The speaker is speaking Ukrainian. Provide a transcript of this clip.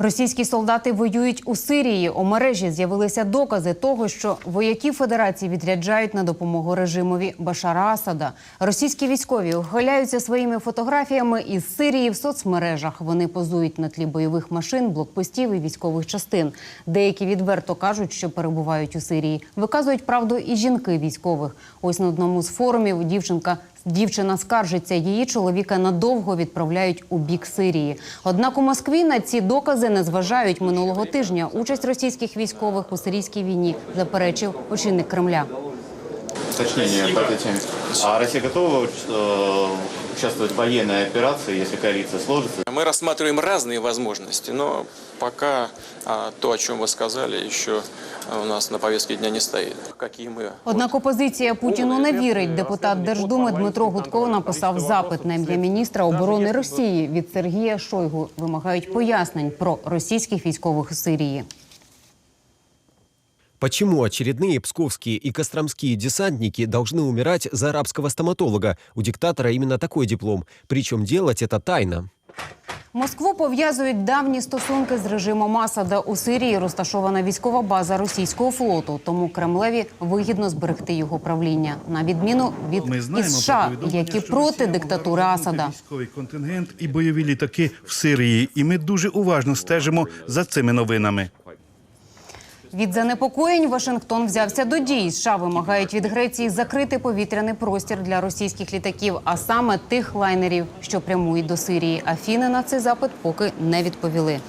Російські солдати воюють у Сирії. У мережі з'явилися докази того, що вояків Федерації відряджають на допомогу режимові Башара Асада. Російські військові ухиляються своїми фотографіями із Сирії в соцмережах. Вони позують на тлі бойових машин, блокпостів і військових частин. Деякі відверто кажуть, що перебувають у Сирії. Виказують правду і жінки військових. Ось на одному з форумів дівчинка Дівчина скаржиться, її чоловіка надовго відправляють у бік Сирії. Однак у Москві на ці докази не зважають минулого тижня. Участь російських військових у сирійській війні заперечив очільник Кремля Уточнение по этой теме. А Россия готова э, участвовать в военной операции, если коалиция сложится? Мы рассматриваем разные возможности, но пока а, то, о чем вы сказали, еще а, у нас на повестке дня не стоит. Какие мы Однак опозиція Путіну не вірить. Депутат Держдуми Дмитро Гудко написав запит на ім'я міністра оборони Росії від Сергія Шойгу. Вимагають пояснень про російських військових у Сирії. Почему очередные псковские и костромские десантники должны умирать за арабского стоматолога? У диктатора именно такой диплом. Причем делать это тайно. Москву пов'язують давні стосунки з режимом Асада. У Сирії розташована військова база російського флоту, тому Кремлеві вигідно зберегти його правління, на відміну від Ми знаємо із про США, повідомлення, які що проти Росія диктатури могла Асада. розгорнути Військовий контингент і бойові літаки в Сирії. І ми дуже уважно стежимо за цими новинами. Від занепокоєнь Вашингтон взявся до дій. США вимагають від Греції закрити повітряний простір для російських літаків, а саме тих лайнерів, що прямують до Сирії. Афіни на цей запит поки не відповіли.